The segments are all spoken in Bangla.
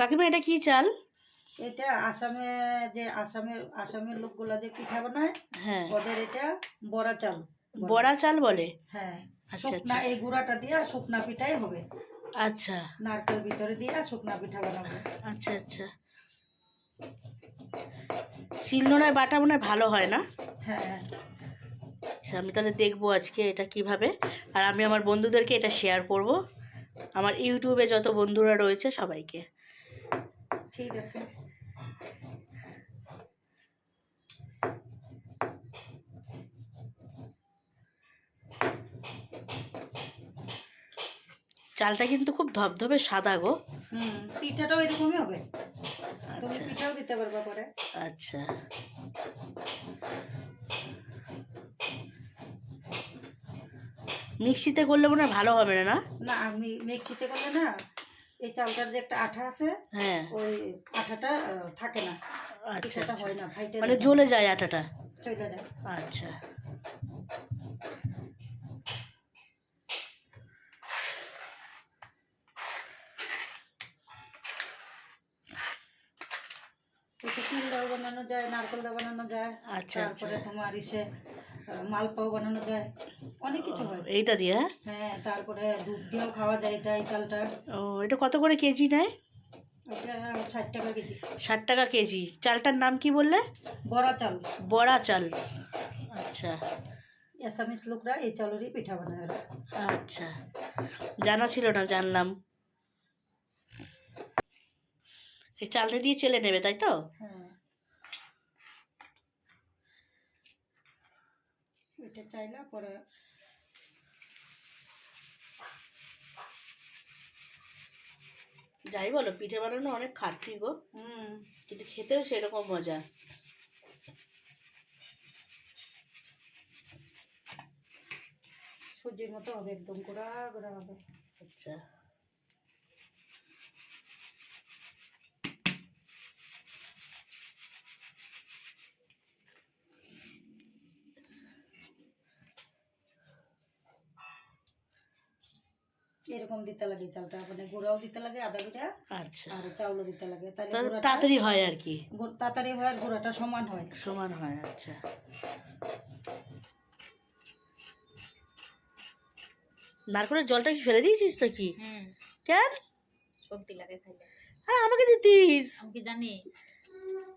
কাকিমা এটা কি চাল? এটা আসামে যে আসামের আসামের লোকগুলা যে পিঠা বানায় হ্যাঁ। ওদের এটা বড়া চাল বড়া চাল বলে? হ্যাঁ। আচ্ছা, শুকনা আচ্ছা। এই গুঁড়াটা দিয়ে শুকনা পিঠাই হবে। আচ্ছা। নারকেল ভিতরে দিয়ে শুকনা পিঠা বানাবো। আচ্ছা আচ্ছা। শিলনোড়ায় বাটা মনে হয় ভালো হয় না? হ্যাঁ। আচ্ছা আমি তাহলে দেখব আজকে এটা কীভাবে। আর আমি আমার বন্ধুদেরকে এটা শেয়ার করব। আমার ইউটিউবে যত বন্ধুরা রয়েছে সবাইকে। ঠিক আছে চালটা কিন্তু খুব ধবধবে সাদা গো। হুম পিঠাটাও এরকমই হবে। তুমি আচ্ছা। পিঠাও দিতে পারবা পরে। আচ্ছা। মিক্সিতে করলে মনে হয় ভালো হবে না? না না আমি মিক্সিতে করলে না এই চালটার যে একটা আঠা আছে হ্যাঁ। ওই আঠাটা থাকে না। আচ্ছা আচ্ছা। হয় না মানে জ্বলে যায় আঠাটা? চলে যায়। আচ্ছা এতে তিল দাও বানানো যায় নারকেল দাও বানানো যায় আচ্ছা, তারপরে আচ্ছা। তোমার ইসে মালপাও বানানো যায় অনেক কিছু হয়। এইটা দিয়ে হ্যাঁ? হ্যাঁ তারপরে দুধ দিয়েও খাওয়া যায় এটা এই চালটা। ও এটা কত করে কেজি নেয়? ষাট টাকা কেজি। ষাট টাকা কেজি। চালটার নাম কি বললে? বড়া চাল। বড়া চাল। আচ্ছা। এসামিস লোকরা এই চালেরই পিঠা বানায় আচ্ছা। জানা ছিল না জানলাম। এই চালটা দিয়ে চেলে নেবে তাই তো? হ্যাঁ। এটা চাইলা পরে যাই বলো পিঠে বানানো অনেক খাটনি গো। হুম। কিন্তু খেতেও সেরকম মজা। সুজির মতো হবে একদম গোড়া গোড়া হবে। আচ্ছা। এরকম দিতে লাগে চালটা মানে গুঁড়াও দিতে লাগে আদা গুঁড়া আচ্ছা। আর চাউলও দিতে লাগে। তাড়াতাড়ি হয় আর কি? গুড়- তাড়াতাড়ি হয় আর গুঁড়াটা সমান হয়। সমান হয় আচ্ছা। নারকলের জলটা কি ফেলে দিয়েছিস তো কি হুম। কেন? সর্দি লাগে খাইলে। আরে আমাকে দিতিস। আমি কি জানি?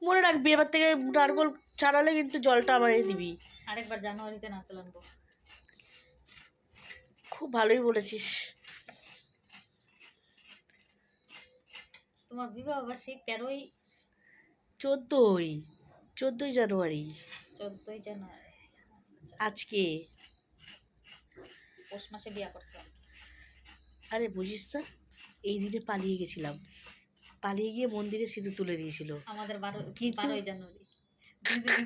মনে রাখবি এবার থেকে নারকল ছাড়ালে কিন্তু জলটা আমাকে দিবি। আরেকবার জানুয়ারিতে নারকেল আনব। খুব ভালোই বলেছিস। তোমার বিবাহ বার্ষিক তেরোই চোদ্দোই চোদ্দোই জানুয়ারি। চোদ্দই জানুয়ারি আজকে। পৌষ মাসে বিয়া করছে আরে বুঝিস না এই দিনে পালিয়ে গেছিলাম। পালিয়ে গিয়ে মন্দিরে সিঁদুর তুলে দিয়েছিল। আমাদের বারো কিন্তু- বারোই জানুয়ারি।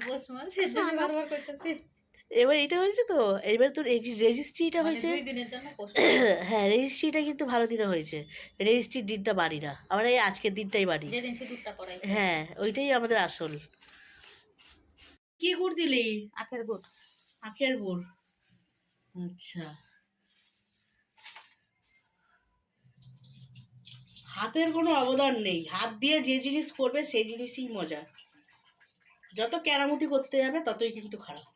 পৌষ মাস বারবার করতেছি। এবার এটা হয়েছে তো এবার তোর এই রেজিস্ট্রিটা মানে হয়েছে হ্যাঁ রেজিস্ট্রিটা কিন্তু ভালো দিনে হয়েছে। রেজিস্ট্রির দিনটা বাড়ি না। আমরা এই আজকের দিনটাই বাড়ি হ্যাঁ ওইটাই আমাদের আসল। কি গুড় দিলি? আখের গুড়। আখের গুড়। আচ্ছা। হাতের কোনো অবদান নেই। হাত দিয়ে যে জিনিস করবে সেই জিনিসই মজা। যত কেরামতি করতে যাবে ততই কিন্তু খারাপ।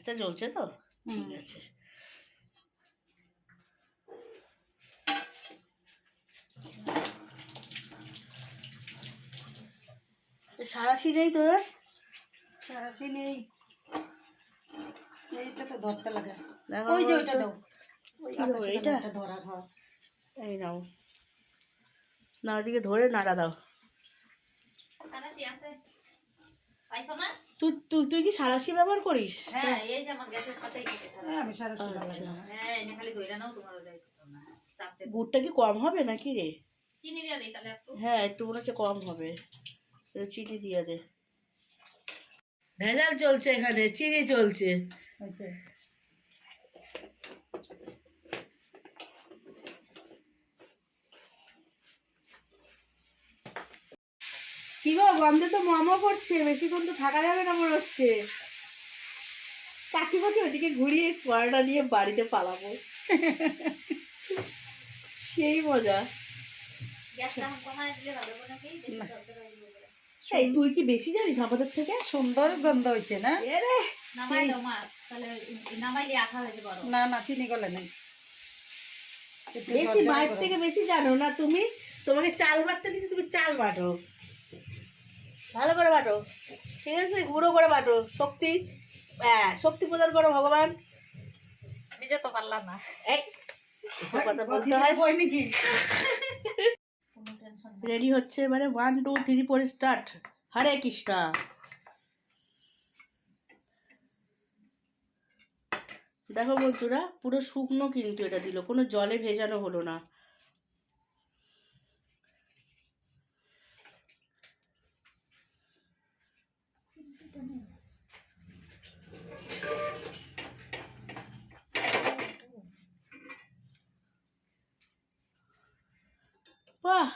গ্যাসটা জ্বলছে তো? ঠিক আছে। সারাশি নেই তোর? সারাশি নেই। এইটা তো ধরতে লাগে। ওই যে ওইটা দাও। এইটা? ধরা ঘর। এই নাও। না ওদিকে ধরে নাড়া দাও। সারাশি আছে। পাইছো না? তুই তুই তুই কি সারাশি ব্যবহার করিস? হ্যাঁ এই যে আমার গ্যাসের সাথেই কেটে সারা হ্যাঁ আমি সারাশি আচ্ছা। হ্যাঁ এনে খালি ধইরা নাও তোমার গুড়টা কি কম হবে নাকি রে? চিনি দিয়ে তাহলে একটু। হ্যাঁ একটু মনে হচ্ছে কম হবে। চিনি দিয়ে দে। ভেজাল চলছে এখানে চিনি চলছে। হয়েছে কি গো গন্ধে তো মামা পড়ছে বেশিক্ষণ তো থাকা যাবে না মনে হচ্ছে। কাকিমাকে ওদিকে ঘুরিয়ে পড়াটা নিয়ে বাড়িতে পালাবো। সেই মজা। এই তুই কি বেশি জানিস? আমাদের থেকে সুন্দর গন্ধ হয়েছে না। না না চিনি গলে নাই। বেশি বাইর থেকে বেশি জানো না তুমি? তোমাকে চাল বাটতে দিচ্ছি তুমি চাল বাটো। ভালো করে বাটো। ঠিক আছে? গুঁড়ো করে বাটো। শক্তি হ্যাঁ শক্তি প্রদান করো ভগবান। নিজে তো পারলাম না। হয়। রেডি হচ্ছে এবারে one two three four start Hare Krishna. দেখো বন্ধুরা পুরো শুকনো কিন্তু এটা দিল। কোনো জলে ভেজানো হলো না বাহ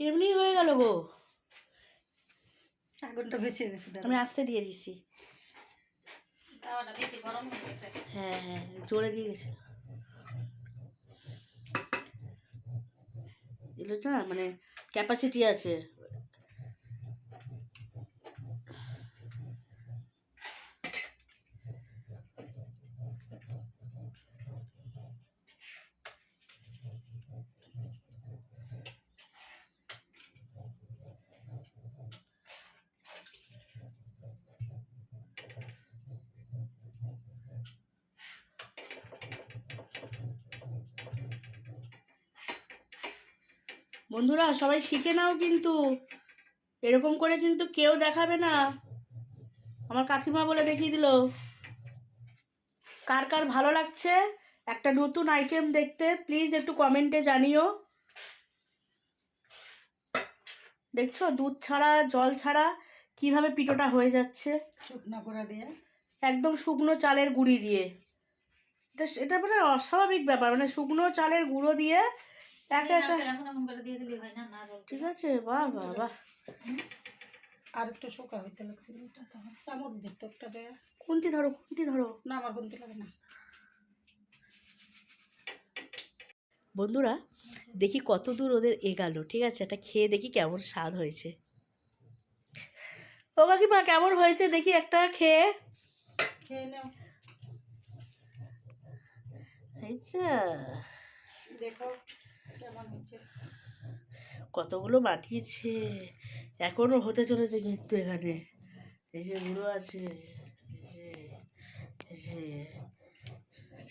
এমনি হয়ে আগুনটা বেশি হয়ে গেছে আমি আস্তে দিয়ে দিছি। গরম হ্যাঁ হ্যাঁ জোরে দিয়ে গেছে। এগুলো না মানে ক্যাপাসিটি আছে। বন্ধুরা সবাই শিখে নাও কিন্তু। এরকম করে কিন্তু কেউ দেখাবে না। আমার কাকিমা বলে দেখিয়ে দিল। কার কার ভালো লাগছে? একটা নতুন আইটেম দেখতে প্লিজ একটু কমেন্টে জানিও। দেখছ? দুধ ছাড়া জল ছাড়া কীভাবে পিঠোটা হয়ে যাচ্ছে? শুকনো করে দিয়ে। একদম শুকনো চালের গুঁড়ি দিয়ে। এটা এটা মানে অস্বাভাবিক ব্যাপার। মানে শুকনো চালের গুঁড়ো দিয়ে একা একা। ঠিক আছে বাহ বাহ বাহ আর একটু শুকা হইতে লাগছিল এটা চামচ দিত একটা দেয়া খুন্তি ধরো খুন্তি ধরো। না আমার কোনতে লাগে না। বন্ধুরা দেখি কত দূর ওদের এগালো ঠিক আছে? এটা খেয়ে দেখি কেমন স্বাদ হয়েছে। ও কাকিমা কেমন হয়েছে দেখি একটা খেয়ে? খেয়ে নাও। দেখো। কতগুলো বাটিয়েছে এখনও হতে চলেছে কিন্তু এখানে। এই যে গুঁড়ো আছে যে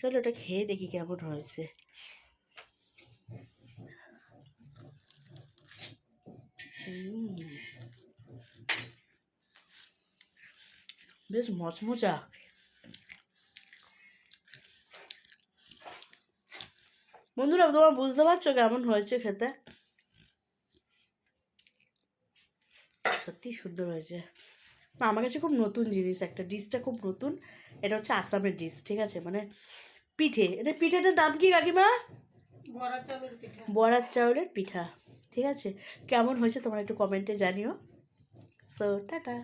চলো এটা খেয়ে দেখি কেমন হয়েছে। বেশ মচমচা। বন্ধুরা তোমরা বুঝতে পারছ কেমন হয়েছে খেতে? সত্যি সুন্দর হয়েছে। আমার কাছে খুব নতুন জিনিস একটা ডিশটা খুব নতুন। এটা হচ্ছে আসামের ডিশ ঠিক আছে? মানে পিঠে। এটা পিঠেটার দাম কি কাকিমা? পিঠা। চাউলের পিঠা ঠিক আছে? কেমন হয়েছে তোমরা একটু কমেন্টে জানিও। So tata.